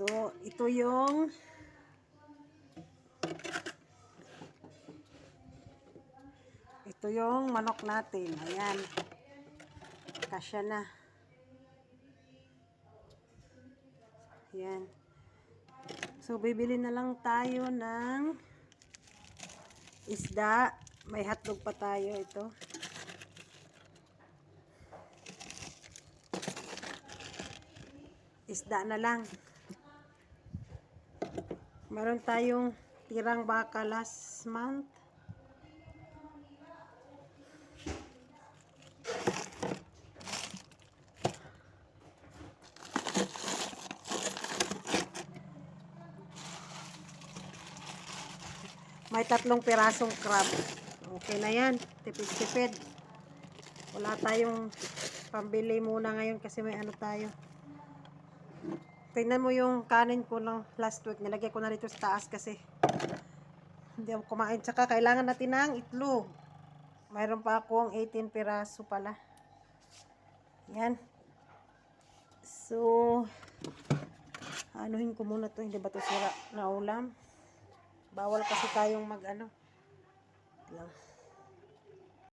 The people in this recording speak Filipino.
So, ito yung ito yung manok natin. Ayan. Kasya na. Ayan. So, bibili na lang tayo ng isda. May hotdog pa tayo ito. Isda na lang. Meron tayong tirang baka last month. May tatlong pirasong crab. Okay na yan. Tipid-tipid. Wala tayong pambili muna ngayon kasi may ano tayo. Tingnan mo yung kanin ko ng last week. Nilagay ko na dito sa taas kasi hindi ako kumain. Tsaka kailangan natin ng itlog. Mayroon pa akong 18 piraso pala. Yan. So, anuhin ko muna to. Hindi ba to sira na ulam? Bawal kasi tayong mag ano. Lang.